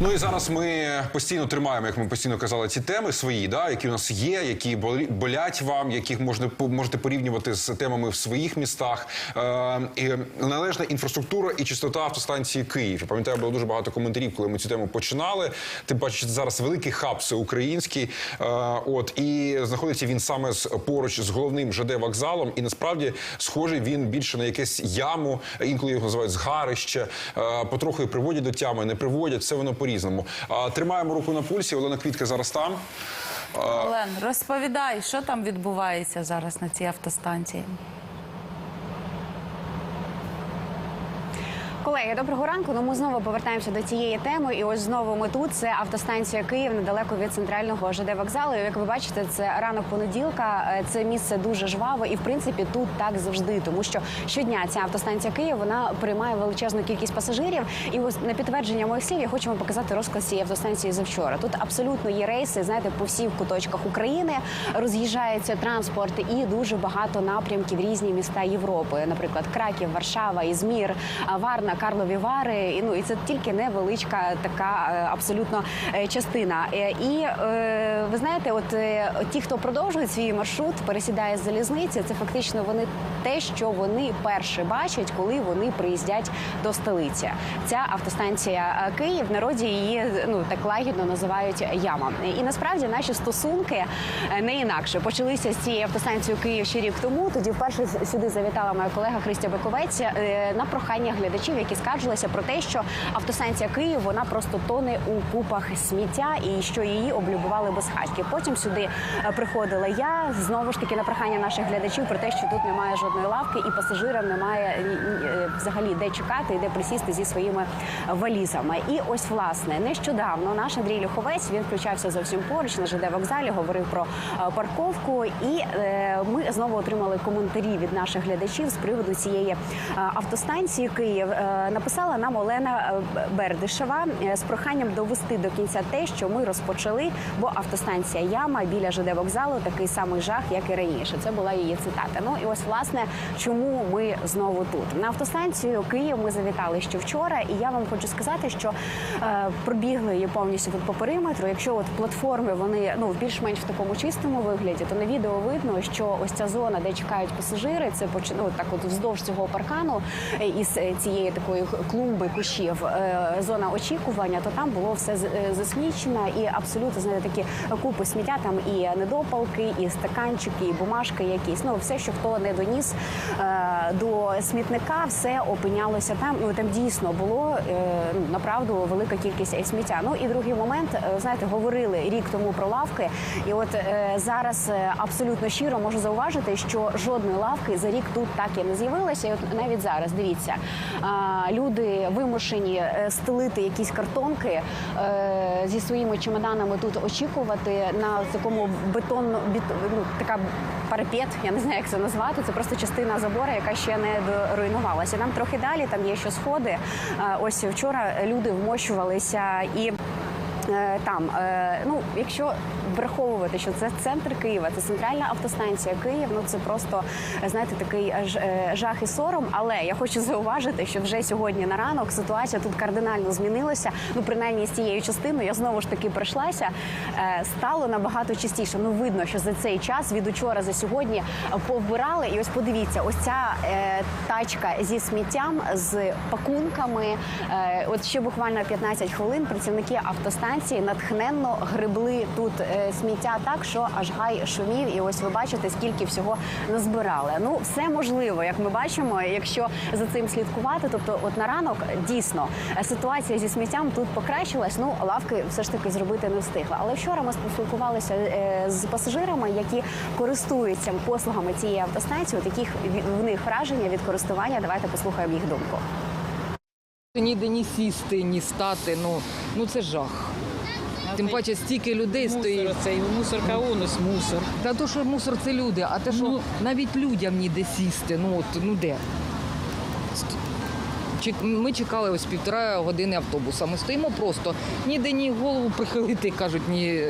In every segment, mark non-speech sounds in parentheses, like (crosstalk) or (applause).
Ну і зараз ми постійно тримаємо, як ми постійно казали, ці теми свої, да, які у нас є, які болять вам, яких можна можете порівнювати з темами в своїх містах. Е, і належна інфраструктура і чистота автостанції Київ. Я пам'ятаю, було дуже багато коментарів, коли ми цю тему починали. Тим паче, зараз великий хаб всеукраїнський. Е, от і знаходиться він саме з поруч з головним ЖД вокзалом. І насправді схожий він більше на якесь яму, інколи його називають згарище. Е, потроху приводять до тями, не приводять. Все воно по-різному. Тримаємо руку на пульсі. Олена Квітка зараз там. Олен, розповідай, що там відбувається зараз на цій автостанції. Колеги, доброго ранку. Ну ми знову повертаємося до цієї теми. І ось знову ми тут. Це автостанція Київ недалеко від центрального ЖД вокзалу. Як ви бачите, це ранок понеділка. Е, Це місце дуже жваве, і в принципі тут так завжди, тому що щодня ця автостанція Київ вона приймає величезну кількість пасажирів. І ось на підтвердження моїх слів я хочу вам показати розклад цієї автостанції завчора. Тут абсолютно є рейси, знаєте, по всіх куточках України роз'їжджається транспорт і дуже багато напрямків різні міста Європи, наприклад, Краків, Варшава, Ізмір, Варна, Карлові Вари. І, Ну і це тільки невеличка така е, абсолютно е, частина. Е, І ви знаєте, от ті, хто продовжує свій маршрут, пересідає з залізниці, це фактично вони те, що вони перше бачать, коли вони приїздять до столиці. Ця автостанція Київ в народі її ну так лагідно називають яма. І насправді наші стосунки не інакше почалися з цією автостанцією Київ ще рік тому. Тоді вперше сюди завітала моя колега Христя Биковець е, на прохання глядачів, які скаржилися про те, що автостанція Київ вона просто тоне у купах сміття і що її облюбували безхатьки. Потім сюди е, приходила я знову ж таки на прохання наших глядачів про те, що тут немає жодної лавки, і пасажирам немає ні, е, взагалі де чекати і де присісти зі своїми валізами. І ось власне нещодавно наш Андрій Люховець він включався зовсім поруч на ЖД вокзалі, говорив про е, парковку, і е, ми знову отримали коментарі від наших глядачів з приводу цієї е, автостанції Київ. Написала нам Олена е, Бердишева е, з проханням довести до кінця те, що ми розпочали, бо автостанція Яма біля ЖД вокзалу такий самий жах, як і раніше. Це була її цитата. Ну і ось власне чому ми знову тут на автостанцію Київ. Ми завітали ще вчора, і я вам хочу сказати, що е, пробігли її повністю тут по периметру. Якщо от платформи вони ну більш-менш в такому чистому вигляді, то на відео видно, що ось ця зона, де чекають пасажири, це ну, так от вздовж цього паркану е, із цієї такої клумби кущів, е, зона очікування, то там було все е, засмічено і абсолютно знаєте, такі купи сміття. Там і недопалки, і стаканчики, і бумажки якісь. Ну все, що хто не доніс е, до смітника, все опинялося там. Ну там дійсно було ну, направду велика кількість сміття. Ну і другий момент, знаєте, говорили рік тому про лавки, і от зараз абсолютно щиро можу зауважити, що жодної лавки за рік тут так і не з'явилося. І от навіть зараз дивіться, люди вимушені е, стелити якісь картонки е, зі своїми чемоданами тут очікувати на такому бетонно ну, така парапет, я не знаю, як це назвати. Це просто частина забору, яка ще не доруйнувалася. Там трохи далі, там є ще сходи. Е, Ось вчора люди вмощувалися і. Там, ну якщо враховувати, що це центр Києва, це центральна автостанція Київ. Ну це просто е, знаєте такий аж е, жах і сором. Але я хочу зауважити, що вже сьогодні на ранок ситуація тут кардинально змінилася. Ну принаймні з цією частиною я знову ж таки пройшлася. Е, Стало набагато частіше. Ну видно, що за цей час від учора за сьогодні е, повбирали. І ось подивіться, ось ця е, тачка зі сміттям з пакунками. Е, от ще буквально 15 хвилин працівники автостанції натхненно гребли тут е, сміття так, що аж гай шумів. І ось ви бачите, скільки всього назбирали. Ну, все можливо, як ми бачимо, якщо за цим слідкувати. Тобто, от на ранок дійсно ситуація зі сміттям тут покращилась. Ну, лавки все ж таки зробити не встигли. Але вчора ми поспілкувалися е, з пасажирами, які користуються послугами цієї автостанції. От яких в них враження від користування. Давайте послухаємо їх думку. Ніде ні сісти, ні стати. Ну, ну це жах. Тим паче стільки людей стоїть. Мусор цей мусорка онус мусор. Та то, що мусор це люди, а те, що Ну. навіть людям ніде сісти. Ну от ну де? Ми чекали ось півтора години автобуса. Ми стоїмо просто ніде ні голову прихилити, кажуть, ні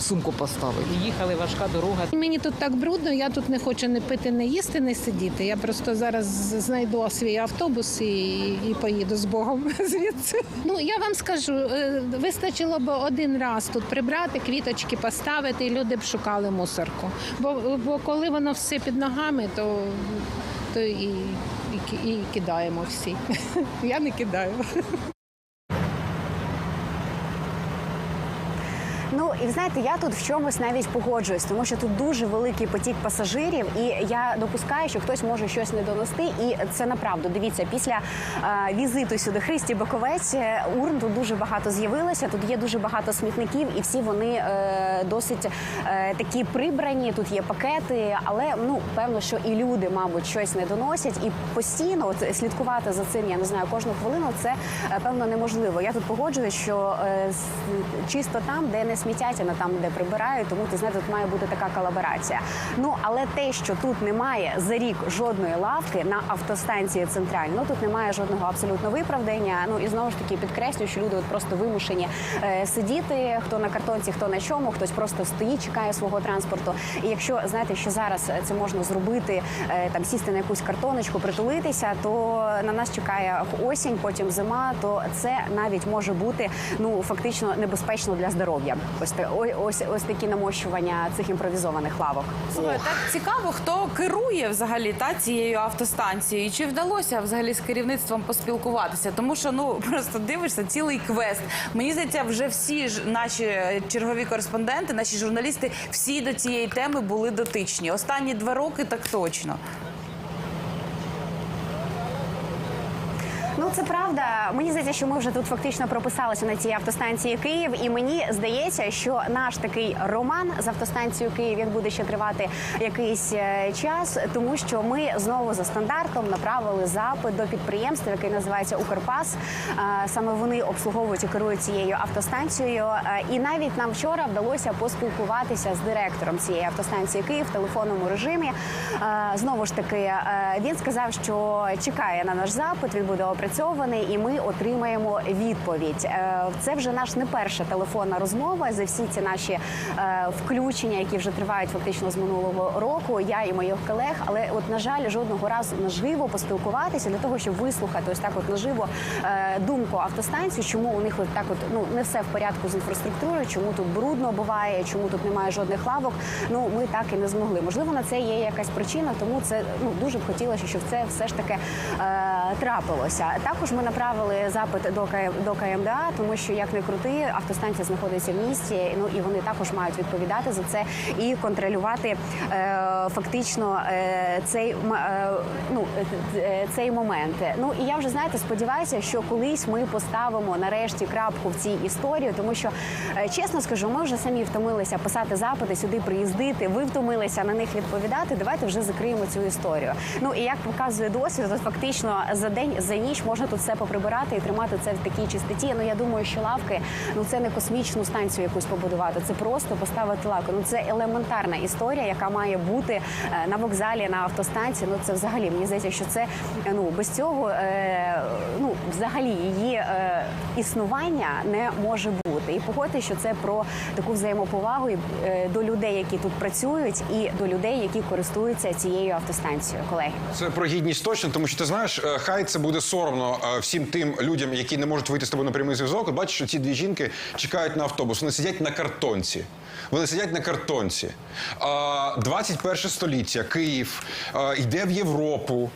сумку поставити. Їхали важка дорога. Мені тут так брудно, я тут не хочу не пити, не їсти, не сидіти. Я просто зараз знайду свій автобус і, і поїду з Богом (laughs) звідси. Ну я вам скажу, е, вистачило б один раз тут прибрати, квіточки поставити, і люди б шукали мусорку. Бо, бо коли воно все під ногами, то, то і, і, кидаємо всі. (laughs) Я не кидаю. І ви знаєте, я тут в чомусь навіть погоджуюсь, тому що тут дуже великий потік пасажирів, і я допускаю, що хтось може щось не донести. І це направду. Дивіться, після е, візиту сюди Христі Баковець е, урн тут дуже багато з'явилося. Тут є дуже багато смітників, і всі вони е, досить е, такі прибрані. Тут є пакети, але ну певно, що і люди, мабуть, щось не доносять. І постійно от, слідкувати за цим, я не знаю, кожну хвилину це е, певно неможливо. Я тут погоджуюсь, що е, чисто там, де не смітять, а там, де прибирають, тому ти знаєте, тут має бути така колаборація. Ну але те, що тут немає за рік жодної лавки на автостанції центральна, ну тут немає жодного абсолютно виправдання. Ну і знову ж таки підкреслюю, що люди от просто вимушені е, сидіти, хто на картонці, хто на чому, хтось просто стоїть, чекає свого транспорту. І якщо знаєте, що зараз це можна зробити, е, там сісти на якусь картоночку, притулитися, то на нас чекає осінь, потім зима. То це навіть може бути ну фактично небезпечно для здоров'я. Ось та- ой- ось ось такі намощування цих імпровізованих лавок. Слухай, так цікаво, хто керує взагалі та цією автостанцією, і чи вдалося взагалі з керівництвом поспілкуватися? Тому що ну (laughs) просто дивишся цілий квест. Мені здається, вже всі ж наші е, чергові кореспонденти, наші журналісти, всі до цієї теми були дотичні. Останні два роки так точно. Ну це правда. Мені здається, що ми вже тут фактично прописалися на цій автостанції Київ, і мені здається, що наш такий роман з автостанцією Київ він буде ще тривати якийсь е, час, тому що ми знову за стандартом направили запит до підприємства, яке називається Укрпас. Е, Саме вони обслуговують і керують цією автостанцією. Е, І навіть нам вчора вдалося поспілкуватися з директором цієї автостанції Київ в телефонному режимі. Знову ж таки, він сказав, що чекає на наш запит. Він буде опрацьований, і ми отримаємо відповідь. Е, Це вже наш не перша телефонна розмова за всі ці наші е, включення, які вже тривають фактично з минулого року. Я і моїх колег. Але от на жаль, жодного разу наживо поспілкуватися для того, щоб вислухати ось так, от наживо е, думку автостанції, чому у них от так, от ну не все в порядку з інфраструктурою, чому тут брудно буває, чому тут немає жодних лавок. Ну ми так і не змогли. Можливо, на це є якась причина, тому це ну дуже б хотілося, щоб це все ж таки трапилося. Також ми направили запит до КМ, до КМДА, тому що як не крути, автостанція знаходиться в місті. Ну і вони також мають відповідати за це і контролювати е, фактично е, цей е, ну цей момент. Ну і я вже знаєте, сподіваюся, що колись ми поставимо нарешті крапку в цій історії, тому що чесно скажу, ми вже самі втомилися писати запити, сюди приїздити. Ви втомилися на них відповідати. Давайте вже закриємо цю історію. Ну і як показує досвід, то фактично за день за ніч можна тут все поприбирати і тримати це в такій чистоті. Ну я думаю, що лавки ну це не космічну станцію якусь побудувати. Це просто поставити лавку. Ну це елементарна історія, яка має бути е, на вокзалі, на автостанції. Ну це взагалі мені здається, що це ну без цього е, ну взагалі її е, існування не може бути. І погодьте, що це про таку взаємоповагу е, до людей, які тут працюють, і до людей, які користуються цією автостанцією. Колеги. Це про гідність точно, тому що ти знаєш, е, хай це буде соромно е, всім тим людям, які не можуть вийти з тобою на прямий зв'язок. От Бачиш, що ці дві жінки чекають на автобус. Вони сидять на картонці. Вони сидять на картонці. А, 21 століття, Київ йде в Європу.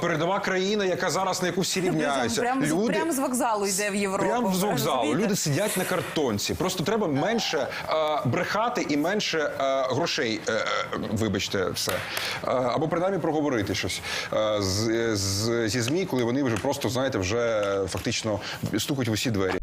Передова країна, яка зараз на яку всі рівняються. Прямо з- прямо з вокзалу йде в Європу. Прямо з вокзалу. Люди сидять на картонці. Просто треба менше е, брехати і менше е, грошей, е, е, вибачте, все. Е, або принаймні проговорити щось е, з, з, зі ЗМІ, коли вони вже просто, знаєте, вже фактично стукають в усі двері.